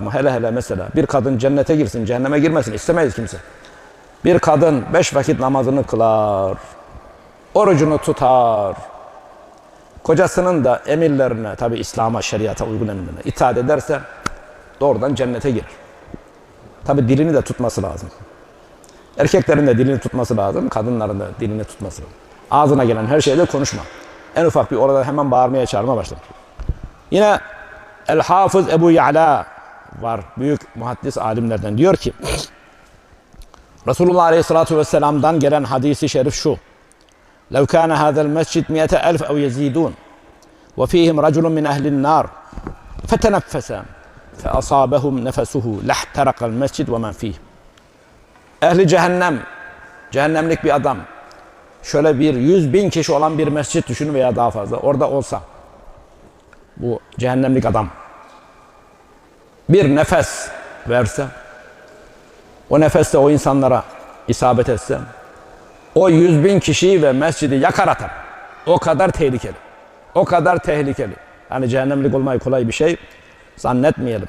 Ama hele hele mesela bir kadın cennete girsin, cehenneme girmesin istemeyiz kimse. Bir kadın beş vakit namazını kılar, orucunu tutar, kocasının da emirlerine, tabi İslam'a, şeriata uygun emirlerine itaat ederse doğrudan cennete girer. Tabi dilini de tutması lazım. Erkeklerin de dilini tutması lazım, kadınların da dilini tutması lazım. Ağzına gelen her şeyde konuşma. En ufak bir orada hemen bağırmaya çağırma başlar. Yine El Hafız Ebu Ya'la var. Büyük muhaddis alimlerden diyor ki Resulullah Aleyhisselatü Vesselam'dan gelen hadisi şerif şu. لو كان هذا المسجد مئة ألف أو يزيدون وفيهم رجل من أهل النار فتنفس فأصابهم نفسه لاحترق المسجد ومن فيه Ehli cehennem, cehennemlik bir adam. Şöyle bir yüz bin kişi olan bir mescit düşünün veya daha fazla. Orada olsa bu cehennemlik adam bir nefes verse o nefeste o insanlara isabet etse o yüz bin kişiyi ve mescidi yakar atar. O kadar tehlikeli. O kadar tehlikeli. Hani cehennemlik olmayı kolay bir şey zannetmeyelim.